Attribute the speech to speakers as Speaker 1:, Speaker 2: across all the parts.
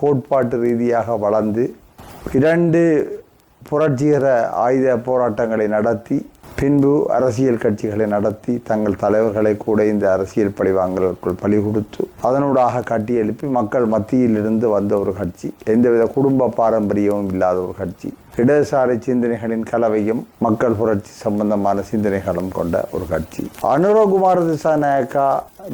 Speaker 1: கோட்பாட்டு ரீதியாக வளர்ந்து இரண்டு புரட்சிகர ஆயுத போராட்டங்களை நடத்தி பின்பு அரசியல் கட்சிகளை நடத்தி தங்கள் தலைவர்களை கூட இந்த அரசியல் பழிவாங்கலுக்குள் பலி கொடுத்து அதனூடாக கட்டியெழுப்பி மக்கள் மத்தியில் இருந்து வந்த ஒரு கட்சி. எந்தவித குடும்ப பாரம்பரியமும் இல்லாத ஒரு கட்சி. இடதுசாரி சிந்தனைகளின் கலவையும் மக்கள் புரட்சி சம்பந்தமான சிந்தனைகளும் கொண்ட ஒரு கட்சி. அனுரகுமார திசாநாயக்கா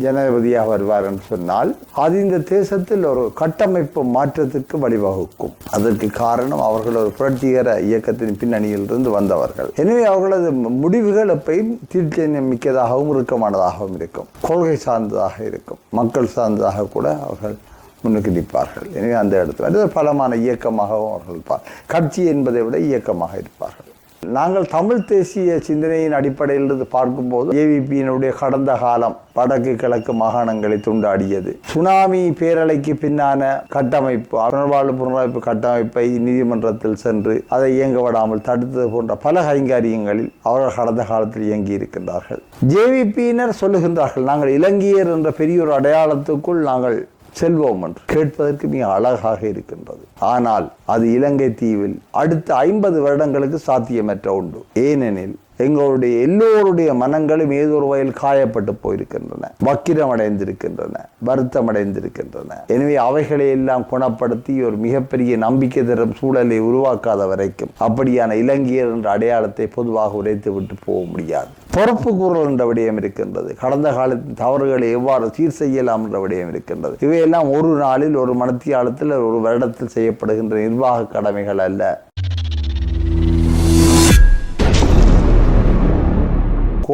Speaker 1: ஜனாதிபதியாக வருவார் என்று சொன்னால் அது இந்த தேசத்தில் ஒரு கட்டமைப்பு மாற்றத்திற்கு வழிவகுக்கும். அதற்கு காரணம் அவர்கள் ஒரு புரட்சிகர இயக்கத்தின் பின்னணியில் இருந்து வந்தவர்கள். எனவே அவர்களது முடிவுகள் எப்பையும் தீர்ச்சென்யம் மிக்கதாகவும் இறுக்கமானதாகவும் இருக்கும். கொள்கை சார்ந்ததாக இருக்கும். மக்கள் சார்ந்ததாக கூட அவர்கள் முன்னுக்கு நிற்பார்கள். எனவே அந்த இடத்துல அது பலமான இயக்கமாகவும் அவர்கள் இருப்பார் கட்சி என்பதை விட இயக்கமாக இருப்பார்கள். நாங்கள் தமிழ் தேசிய சிந்தனையின் அடிப்படையில் இருந்து பார்க்கும்போது ஏவிபியினுடைய கடந்த காலம் வடக்கு கிழக்கு மாகாணங்களை துண்டாடியது. சுனாமி பேரலைக்கு பின்னான கட்டமைப்பு அருணர்வாழ் புனரமைப்பு கட்டமைப்பை நீதிமன்றத்தில் சென்று அதை இயங்க விடாமல் தடுத்தது போன்ற பல கைங்காரியங்களில் அவர்கள் கடந்த காலத்தில் இயங்கி இருக்கின்றார்கள் ஜேவிபியினர் சொல்லுகின்றார்கள் நாங்கள் இலங்கையர் என்ற பெரிய ஒரு அடையாளத்துக்குள் நாங்கள் செல்வோம் என்று கேட்பதற்கு மிக அழகாக இருக்கின்றது. ஆனால் அது இலங்கை தீவில் அடுத்த ஐம்பது வருடங்களுக்கு சாத்தியமற்ற உண்டு ஏனெனில் எங்களுடைய எல்லோருடைய மனங்களும் ஏதோ ஒரு வகையில் காயப்பட்டு போயிருக்கின்றன. வக்கிரம் அடைந்திருக்கின்றன வருத்தம் அடைந்திருக்கின்றன எனவே அவைகளை எல்லாம் குணப்படுத்தி ஒரு மிகப்பெரிய நம்பிக்கை தரும் சூழலை உருவாக்காத வரைக்கும் அப்படியான இலங்கையர் என்ற அடையாளத்தை பொதுவாக உரைத்து விட்டு போக முடியாது. பொறுப்பு கூறல் என்ற விடயம் இருக்கின்றது. கடந்த காலத்தின் தவறுகளை எவ்வாறு சீர் செய்யலாம் என்ற விடயம் இருக்கின்றது. இவையெல்லாம் ஒரு நாளில் ஒரு மனத்தியாலத்தில் ஒரு வருடத்தில் செய்யப்படுகின்ற நிர்வாக கடமைகள் அல்ல.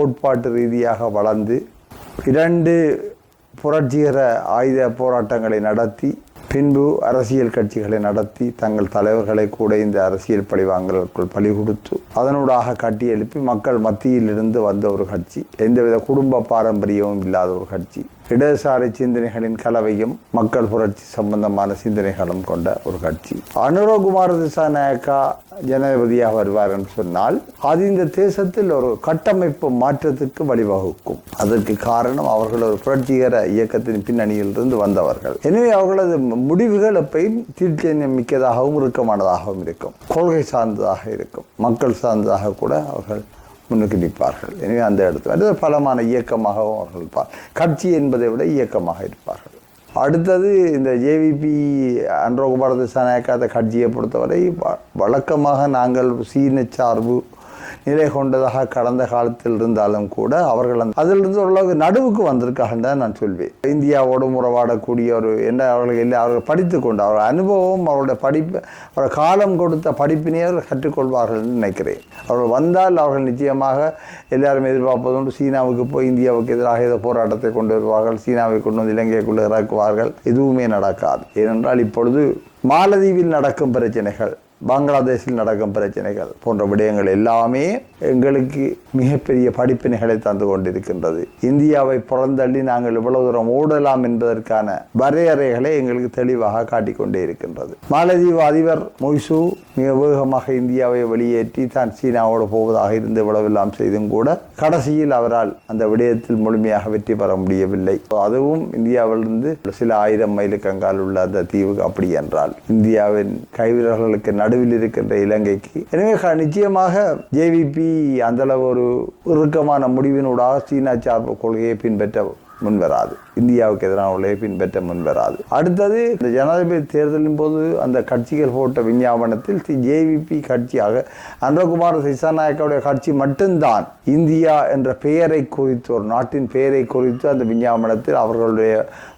Speaker 1: கோட்பாட்டு ரீதியாக வளர்ந்து இரண்டு புரட்சிகர ஆயுத போராட்டங்களை நடத்தி பின்பு அரசியல் கட்சிகளை நடத்தி தங்கள் தலைவர்களை கூட இந்த அரசியல் பழிவாங்கலுக்குள் பலி கொடுத்து அதனூடாக கட்டியெழுப்பி மக்கள் மத்தியில் இருந்து வந்த ஒரு கட்சி. எந்தவித குடும்ப பாரம்பரியமும் இல்லாத ஒரு கட்சி. இடதுசாரி சிந்தனைகளின் கலவையும் மக்கள் புரட்சி சம்பந்தமான சிந்தனைகளும் கொண்ட ஒரு கட்சி. அனுரகுமார் திசாநாயக்கா ஜனாதிபதியாக வருவார் என்று சொன்னால் அது இந்த தேசத்தில் ஒரு கட்டமைப்பு மாற்றத்துக்கு வழிவகுக்கும். அதற்கு காரணம் அவர்கள் ஒரு புரட்சிகர இயக்கத்தின் பின்னணியில் இருந்து வந்தவர்கள். எனவே அவர்களது முடிவுகள் எப்பையும் தீர்ச்சென்யம் மிக்கதாகவும் இறுக்கமானதாகவும் இருக்கும். கொள்கை சார்ந்ததாக இருக்கும். மக்கள் சார்ந்ததாக கூட அவர்கள் முன்னுக்கு நிற்பார்கள். எனவே அந்த இடத்துல பலமான இயக்கமாகவும் அவர்கள் இருப்பார். கட்சி என்பதை விட இயக்கமாக இருப்பார்கள். அடுத்தது இந்த ஜேவிபி அன்றோகுமார திசாநாயக்கா கட்சியை பொறுத்தவரை வ- வழக்கமாக நாங்கள் சீன சார்பு நிலை கொண்டதாக கடந்த காலத்தில் இருந்தாலும் கூட அவர்கள் அதிலிருந்து ஓரளவுக்கு நடுவுக்கு வந்திருக்காங்கன்னு தான் நான் சொல்வேன். இந்தியாவோடு உறவாடக்கூடிய ஒரு என்ன அவர்கள் இல்லை அவர்கள் படித்து கொண்டு அவர்கள் அனுபவம் அவருடைய படிப்பு அவர்கள் காலம் கொடுத்த படிப்பினை அவர்கள் கற்றுக்கொள்வார்கள் நினைக்கிறேன். அவர்கள் வந்தால் அவர்கள் நிச்சயமாக எல்லாரும் எதிர்பார்ப்பதுண்டு சீனாவுக்கு போய் இந்தியாவுக்கு எதிராக ஏதோ போராட்டத்தை கொண்டு வருவார்கள். சீனாவை கொண்டு வந்து இலங்கைக்குள்ளே இறக்குவார்கள். எதுவுமே நடக்காது. ஏனென்றால் இப்பொழுது மாலதீவில் நடக்கும் பிரச்சனைகள். பங்களாதேஷில் நடக்கும் பிரச்சனைகள் போன்ற விடயங்கள் எல்லாமே எங்களுக்கு மிகப்பெரிய படிப்பினைகளை தந்து கொண்டிருக்கின்றது. இந்தியாவை புறந்தள்ளி நாங்கள் இவ்வளவு தூரம் ஓடலாம் என்பதற்கான வரையறைகளை எங்களுக்கு தெளிவாக காட்டிக்கொண்டே இருக்கின்றது. மாலதீவு அதிபர் மொய்சு மிக வேகமாக இந்தியாவை வெளியேற்றி தான் சீனாவோடு போவதாக இருந்து இவ்வளவெல்லாம் செய்தும் கூட கடைசியில் அவரால் அந்த விடயத்தில் முழுமையாக வெற்றி பெற முடியவில்லை. அதுவும் இந்தியாவிலிருந்து சில ஆயிரம் மைலுக்கு அங்கால் உள்ள அந்த தீவு அப்படி என்றால் இந்தியாவின் கைவிரல்களுக்கு நடுவில் இருக்கின்ற இலங்கைக்கு. எனவே நிச்சயமாக ஜேவிபி அந்தளவு ஒரு இறுக்கமான முடிவினூடாக சீனா சார்பு கொள்கையை பின்பற்ற முன்வராது. இந்தியாவுக்கு எதிரான கொள்கையை பின்பற்ற முன்வராது. அடுத்தது இந்த ஜனாதிபதி தேர்தலின் போது அந்த கட்சிகள் போட்ட விஞ்ஞாபனத்தில் ஜேவிபி கட்சியாக அன்றகுமார் திசாநாயக்காவுடைய கட்சி மட்டும்தான் இந்தியா என்ற பெயரை குறித்து ஒரு நாட்டின் பெயரை குறித்து அந்த விஞ்ஞாபனத்தில் அவர்களுடைய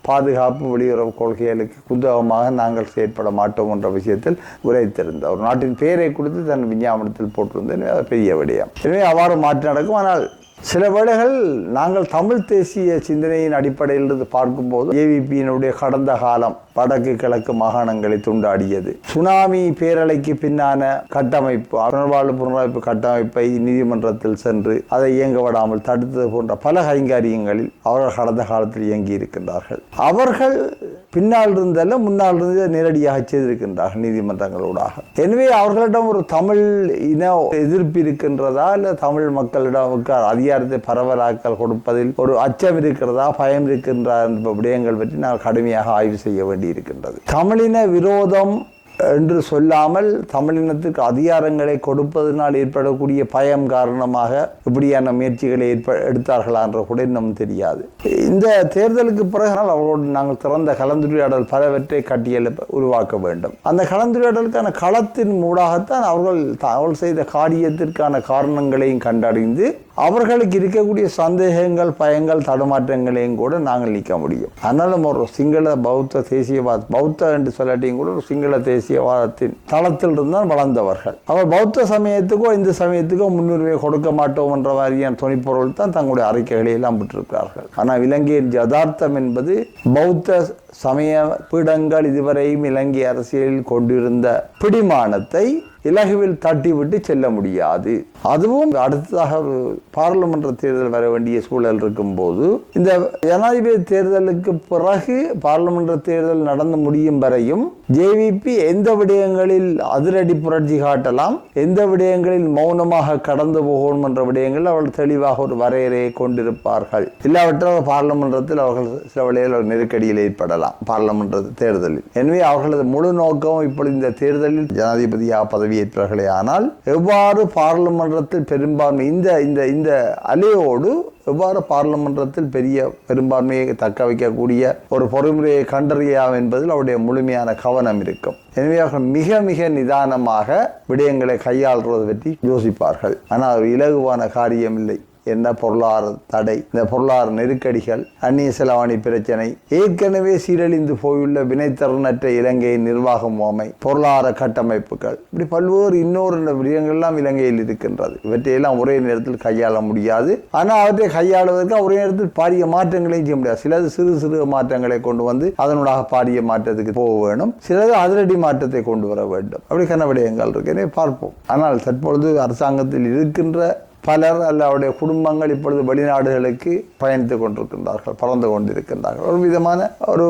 Speaker 1: பாதுகாப்பு வெளியுறவு கொள்கைகளுக்கு குந்தகமாக நாங்கள் செயற்பட மாட்டோம் என்ற விஷயத்தில் உரைத்திருந்தார் ஒரு நாட்டின் பெயரை குறித்து தன் விஞ்ஞாபனத்தில் போட்டிருந்தேன் அது பெரிய விடயம். எனவே அவ்வாறு மாற்றி நடக்கும். ஆனால் சில வேளைகள் நாங்கள் தமிழ் தேசிய சிந்தனையின் அடிப்படையிலிருந்து பார்க்கும்போது ஏவிபியினுடைய கடந்த காலம் வடக்கு கிழக்கு மாகாணங்களை துண்டாடியது. சுனாமி பேரலைக்கு பின்னான கட்டமைப்பு புனர்வாழ்வு புனரமைப்பு கட்டமைப்பை நீதிமன்றத்தில் சென்று அதை இயங்க விடாமல் தடுத்தது போன்ற பல கைங்காரியங்களில் அவர்கள் கடந்த காலத்தில் இயங்கி இருக்கின்றார்கள். அவர்கள் பின்னால் இருந்தல்ல முன்னால் இருந்து நேரடியாக செய்திருக்கின்றார்கள் நீதிமன்றங்களூடாக. எனவே அவர்களிடம் ஒரு தமிழ் இன எதிர்ப்பு இருக்கின்றதா? இல்லை தமிழ் மக்களிடம் அதிக அதிகாரத்தை பரவலாக்கல் கொடுப்பதில் ஒரு அச்சம் இருக்கிறதா பயம் இருக்கின்றா என்ற விடயங்கள் பற்றி நான் கடுமையாக ஆய்வு செய்ய வேண்டியிருக்கின்றது. தமிழின விரோதம் என்று சொல்லாமல் தமிழினத்துக்கு அதிகாரங்களை கொடுப்பதனால் ஏற்படக்கூடிய பயம் காரணமாக இப்படியான முயற்சிகளை ஏற்ப எடுத்தார்களா என்ற கூட இன்னும் தெரியாது. இந்த தேர்தலுக்கு பிறகு அவர்களோடு நாங்கள் திறந்த கலந்துரையாடல் பலவற்றை கட்டியெழுப்ப உருவாக்க வேண்டும். அந்த கலந்துரையாடலுக்கான களத்தின் மூடாகத்தான் அவர்கள் அவர்கள் செய்த காரியத்திற்கான காரணங்களையும் கண்டறிந்து அவர்களுக்கு இருக்கக்கூடிய சந்தேகங்கள் பயங்கள் தடுமாற்றங்களையும் கூட நாங்கள் நீக்க முடியும். ஆனாலும் ஒரு சிங்கள பௌத்த தேசியவாத பௌத்த என்று சொல்லாட்டியும் கூட ஒரு சிங்கள தேசியவாதத்தின் தளத்தில் இருந்தால் வளர்ந்தவர்கள். அவர் பௌத்த சமயத்துக்கோ இந்த சமயத்துக்கோ முன்னுரிமை கொடுக்க மாட்டோம் என்ற மாதிரியான துணைப்பொருள் தான் தங்களுடைய அறிக்கைகளை எல்லாம் விட்டிருக்கிறார்கள். ஆனால் இலங்கையின் யதார்த்தம் என்பது பௌத்த சமய பீடங்கள் இதுவரையும் இலங்கை அரசியலில் கொண்டிருந்த பிடிமானத்தை இலகுவில் தட்டிவிட்டு செல்ல முடியாது. அதுவும் அடுத்ததாக ஒரு பாராளுமன்ற தேர்தல் வர வேண்டிய சூழல் இருக்கும்போது இந்த ஜனாதிபதி தேர்தலுக்கு பிறகு பாராளுமன்ற தேர்தல் நடந்து முடியும் வரையும் ஜேவிபி எந்த விடயங்களில் அதிரடி புரட்சி காட்டலாம் எந்த விடயங்களில் மௌனமாக கடந்து போகணும் என்ற விடயங்களில் அவர்கள் தெளிவாக ஒரு வரையறையை கொண்டிருப்பார்கள். இல்லாவற்றால் பாராளுமன்றத்தில் அவர்கள் சில வழியில் நெருக்கடியில் ஏற்படலாம் பாராளுமன்ற தேர்தலில். எனவே அவர்களது முழு நோக்கம் இப்பொழுது இந்த தேர்தலில் ஜனாதிபதியாக பதவி பதவியேற்றார்களே ஆனால் எவ்வாறு பாராளுமன்றத்தில் பெரும்பான்மை இந்த இந்த இந்த அலையோடு எவ்வாறு பாராளுமன்றத்தில் பெரிய பெரும்பான்மையை தக்க வைக்கக்கூடிய ஒரு பொறுமுறையை கண்டறியாம் என்பதில் அவருடைய முழுமையான கவனம் இருக்கும். எனவே அவர்கள் மிக மிக நிதானமாக விடயங்களை கையாளுறது பற்றி யோசிப்பார்கள். ஆனால் ஒரு இலகுவான காரியம் இல்லை என்ன பொருளாதார தடை இந்த பொருளாதார நெருக்கடிகள் அந்நிய செலவாணி பிரச்சனை. ஏற்கனவே சீரழிந்து போயுள்ள வினைத்திறனற்ற இலங்கையின் நிர்வாக முகாமை பொருளாதார கட்டமைப்புகள். இப்படி பல்வேறு இன்னொரு விடயங்கள்லாம் இலங்கையில் இருக்கின்றது. இவற்றையெல்லாம் ஒரே நேரத்தில் கையாள முடியாது. ஆனால் அவற்றை கையாளுவதற்கு ஒரே நேரத்தில் பாரிய மாற்றங்களையும் செய்ய முடியாது. சிலது சிறு சிறு மாற்றங்களை கொண்டு வந்து அதனூடாக பாரிய மாற்றத்துக்கு போக வேணும். சிலது அதிரடி மாற்றத்தை கொண்டு வர வேண்டும். அப்படி கன விடயங்கள் இருக்கு. பார்ப்போம். ஆனால் தற்பொழுது அரசாங்கத்தில் இருக்கின்ற பலர் அல்ல அவருடைய குடும்பங்கள் இப்பொழுது வெளிநாடுகளுக்கு பயணித்து கொண்டிருக்கின்றார்கள் பறந்து கொண்டிருக்கின்றார்கள். ஒரு விதமான ஒரு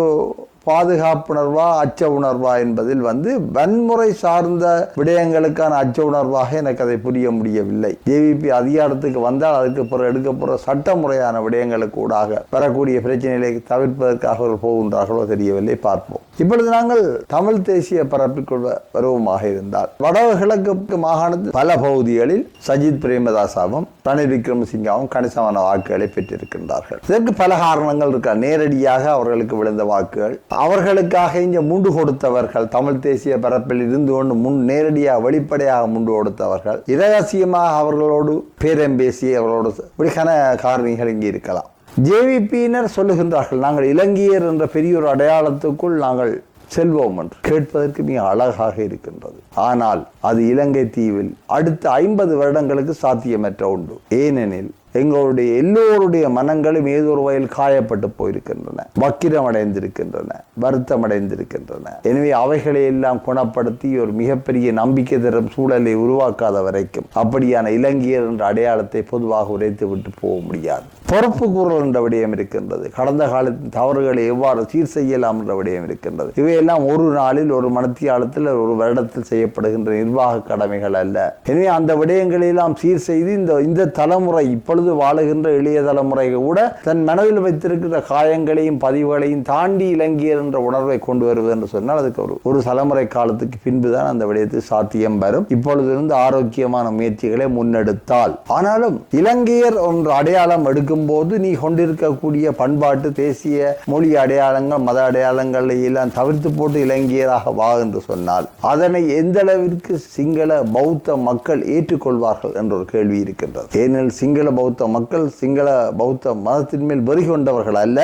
Speaker 1: பாதுகாப்புணர்வா அச்ச உணர்வா என்பதில் வந்து வன்முறை சார்ந்த விடயங்களுக்கான அச்ச உணர்வாக எனக்கு அதை புரிய முடியவில்லை. ஜேவிபி அதிகாரத்துக்கு வந்தால் அதுக்கு பிறகு எடுக்கப்படுற சட்டமுறையான விடயங்களுக்கு ஊடாக வரக்கூடிய பிரச்சனைகளை தவிர்ப்பதற்காக அவர்கள் போகின்றார்களோ தெரியவில்லை. பார்ப்போம். இப்பொழுது நாங்கள் தமிழ் தேசிய பரப்பிக்கொள்ள வருவமாக இருந்தால் வடகிழக்கு மாகாணத்தில் பல பகுதிகளில் சஜித் பிரேமதாசாவும் ரணில் விக்ரமசிங்காவும் கணிசமான வாக்குகளை பெற்றிருக்கின்றார்கள். இதற்கு பல காரணங்கள் இருக்கா? நேரடியாக அவர்களுக்கு விழுந்த வாக்குகள் அவர்களுக்காக இங்கே முண்டு கொடுத்தவர்கள் தமிழ் தேசிய பரப்பில் இருந்து கொண்டு முன் நேரடியாக வெளிப்படையாக முண்டு கொடுத்தவர்கள். இரகசியமாக அவர்களோடு பேரம் பேசி அவர்களோடு இப்படிக்கான காரணிகள் இங்கே இருக்கலாம். ஜேவிபியினர் சொல்லுகின்றார்கள் நாங்கள் இலங்கையர் என்ற பெரிய ஒரு அடையாளத்துக்குள் நாங்கள் செல்வோம் என்று. கேட்பதற்கு மிக அழகாக இருக்கின்றது. ஆனால் அது இலங்கை தீவில் அடுத்த ஐம்பது வருடங்களுக்கு சாத்தியமற்ற உண்டு. ஏனெனில் எங்களுடைய எல்லோருடைய மனங்களும் ஏதோ ஒரு வகையில் காயப்பட்டு போயிருக்கின்றன. வக்கிரம் அடைந்திருக்கின்றன வருத்தம் அடைந்திருக்கின்றன எனவே அவைகளை எல்லாம் குணப்படுத்தி ஒரு மிகப்பெரிய நம்பிக்கை தரும் சூழலை உருவாக்காத வரைக்கும் அப்படியான இலங்கையர் என்ற அடையாளத்தை பொதுவாக உரைத்து விட்டு போக முடியாது. பொறுப்பு கூறல் என்ற விடயம் இருக்கின்றது. கடந்த காலத்தின் தவறுகளை எவ்வாறு சீர் செய்யலாம் என்ற விடயம் இருக்கின்றது. இவையெல்லாம் ஒரு நாளில் ஒரு மனத்தியாலத்தில் ஒரு வருடத்தில் செய்யப்படுகின்ற நிர்வாக கடமைகள் அல்ல. எனவே அந்த விடயங்களை எல்லாம் சீர் செய்து இந்த இந்த தலைமுறை இப்பொழுது வாழுகின்ற இளைய தலைமுறை கூட தன் மனதில் வைத்திருக்கிற காயங்களையும் பதிவுகளையும் தாண்டி இலங்கையர் என்ற உணர்வை கொண்டு வருவது என்று சொன்னால் அதுக்கு ஒரு ஒரு தலைமுறை காலத்துக்கு பின்புதான் அந்த விடயத்தில் சாத்தியம் வரும். இப்பொழுதிருந்து ஆரோக்கியமான முயற்சிகளை முன்னெடுத்தால். ஆனாலும் இலங்கையர் ஒன்று அடையாளம் எடுக்கும் போது நீ கொண்டிருக்கக்கூடிய பண்பாட்டு தேசிய மொழி அடையாளங்கள் மத அடையாளங்களை எல்லாம் தவிர்த்து போட்டு இலங்கையராக வா என்று சொன்னால் அதனை எந்த அளவிற்கு சிங்கள பௌத்த மக்கள் ஏற்றுக்கொள்வார்கள் என்ற ஒரு கேள்வி இருக்கின்றது. ஏனெனில் சிங்கள பௌத்த மக்கள் சிங்கள பௌத்த மதத்தின் மேல் வெறி கொண்டவர்கள் அல்ல.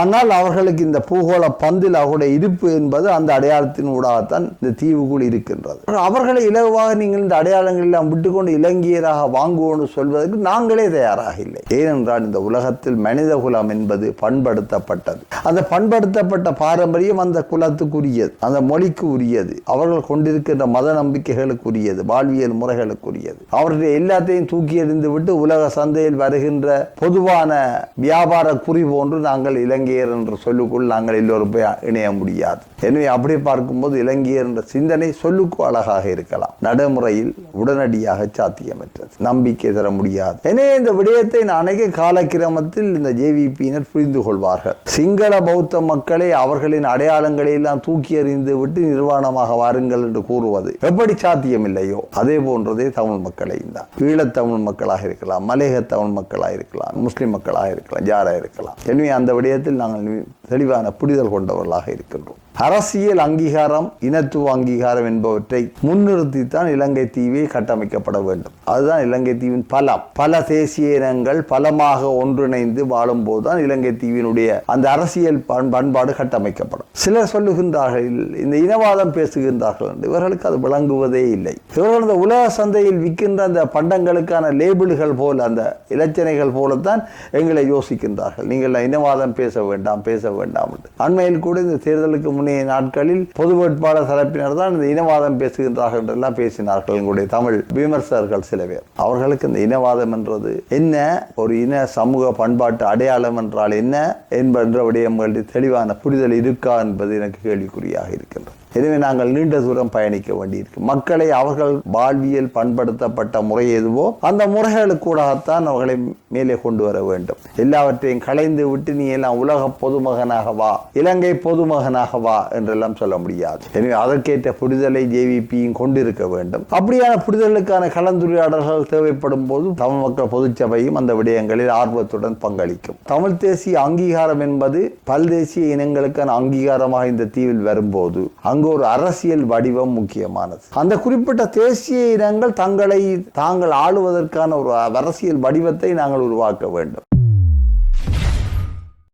Speaker 1: ஆனால் அவர்களுக்கு இந்த பூகோள பந்தில் அவருடைய இருப்பு என்பது அந்த அடையாளத்தின் ஊடாகத்தான் இந்த தீவுக்குள் இருக்கின்றது. அவர்களை இலகுவாக நீங்கள் இந்த அடையாளங்கள் எல்லாம் விட்டுக்கொண்டு இலங்கையராக வாங்குவோம்னு சொல்வதற்கு நாங்களே தயாராக இல்லை. ஏனென்றால் இந்த உலகத்தில் மனித குலம் என்பது பண்படுத்தப்பட்டது. அந்த பண்படுத்தப்பட்ட பாரம்பரியம் அந்த குலத்துக்குரியது அந்த மொழிக்கு உரியது அவர்கள் கொண்டிருக்கின்ற மத நம்பிக்கைகளுக்குரியது வாழ்வியல் முறைகளுக்குரியது. அவருடைய எல்லாத்தையும் தூக்கி எறிந்து விட்டு உலக சந்தையில் வருகின்ற பொதுவான வியாபார குறி போன்று நாங்கள் இலங்கையர் என்ற சொல்லுக்குள் நாங்கள் எல்லோரும் போய் இணைய முடியாது. எனவே அப்படி பார்க்கும்போது இலங்கையர் என்ற சிந்தனை சொல்லுக்கு அழகாக இருக்கலாம். நடைமுறையில் உடனடியாக சாத்தியமற்றது. நம்பிக்கை தர முடியாது. எனவே இந்த விடயத்தை நான் கால காலக்கிரமத்தில் இந்த ஜேவிபியினர் புரிந்து கொள்வார்கள். சிங்கள பௌத்த மக்களை அவர்களின் அடையாளங்களை எல்லாம் தூக்கி எறிந்து விட்டு நிர்வாணமாக வாருங்கள் என்று கூறுவது எப்படி சாத்தியமில்லையோ? அதே போன்றதே தமிழ் மக்களையும் தான். ஈழத்தமிழ் மக்களாக இருக்கலாம் மலையக தமிழ் மக்களாக இருக்கலாம் முஸ்லிம் மக்களாக இருக்கலாம் யாராக இருக்கலாம். எனவே அந்த விடயத்தில் நாங்கள் தெளிவான புரிதல் கொண்டவர்களாக இருக்கின்றோம். அரசியல் அங்கீகாரம் இனத்துவ அங்கீகாரம் என்பவற்றை முன்னிறுத்தித்தான் இலங்கை தீவே கட்டமைக்கப்பட வேண்டும். அதுதான் இலங்கை தீவின் பலம். பல தேசிய இனங்கள் பலமாக ஒன்றிணைந்து வாழும் போதுதான் இலங்கை தீவினுடைய அந்த அரசியல் பண்- பண்பாடு கட்டமைக்கப்படும். சிலர் சொல்லுகின்றார்கள் இந்த இனவாதம் பேசுகின்றார்கள் என்று. இவர்களுக்கு அது விளங்குவதே இல்லை. இவர்கள் அந்த உலக சந்தையில் விற்கின்ற அந்த பண்டங்களுக்கான லேபிள்கள் போல் அந்த இலச்சனைகள் போலத்தான் எங்களை யோசிக்கின்றார்கள். நீங்கள் இனவாதம் பேச வேண்டாம் பேச வேண்டாம் என்று. அண்மையில் கூட இந்த தேர்தலுக்கு முன்னே அண்மைய நாட்களில் பொது வேட்பாளர் தரப்பினர் தான் இந்த இனவாதம் பேசுகின்றார்கள் என்றெல்லாம் பேசினார்கள். எங்களுடைய தமிழ் விமர்சகர்கள் சில பேர். அவர்களுக்கு இந்த இனவாதம் என்றது என்ன? ஒரு இன சமூக பண்பாட்டு அடையாளம் என்றால் என்ன? என்பன்ற விடயங்களில் தெளிவான புரிதல் இருக்கா என்பது எனக்கு கேள்விக்குறியாக இருக்கின்றது. எனவே நாங்கள் நீண்ட தூரம் பயணிக்க வேண்டியிருக்கு. மக்களை அவர்கள் வாழ்வியல் பண்படுத்தப்பட்ட முறை எதுவோ அந்த முறைகளுக்கூடாகத்தான் அவர்களை மேலே கொண்டு வர வேண்டும். எல்லாவற்றையும் களைந்து விட்டு நீ எல்லாம் உலக பொதுமகனாக வா இலங்கை பொதுமகனாக வா என்றெல்லாம் சொல்ல முடியாது. எனவே அதற்கேற்ற புரிதலை ஜேவிபியும் கொண்டிருக்க வேண்டும். அப்படியான புரிதலுக்கான கலந்துரையாடல்கள் தேவைப்படும் போது தமிழ் மக்கள் பொதுச்சபையும் அந்த விடயங்களில் ஆர்வத்துடன் பங்களிக்கும். தமிழ் தேசிய அங்கீகாரம் என்பது பல்தேசிய இனங்களுக்கான அங்கீகாரமாக இந்த தீவில் வரும்போது அங்கு ஒரு அரசியல் வடிவம் முக்கியமானது. அந்த குறிப்பிட்ட தேசிய இனங்கள் தங்களை தாங்கள் ஆளுவதற்கான ஒரு அரசியல் வடிவத்தை நாங்கள் உருவாக்க வேண்டும்.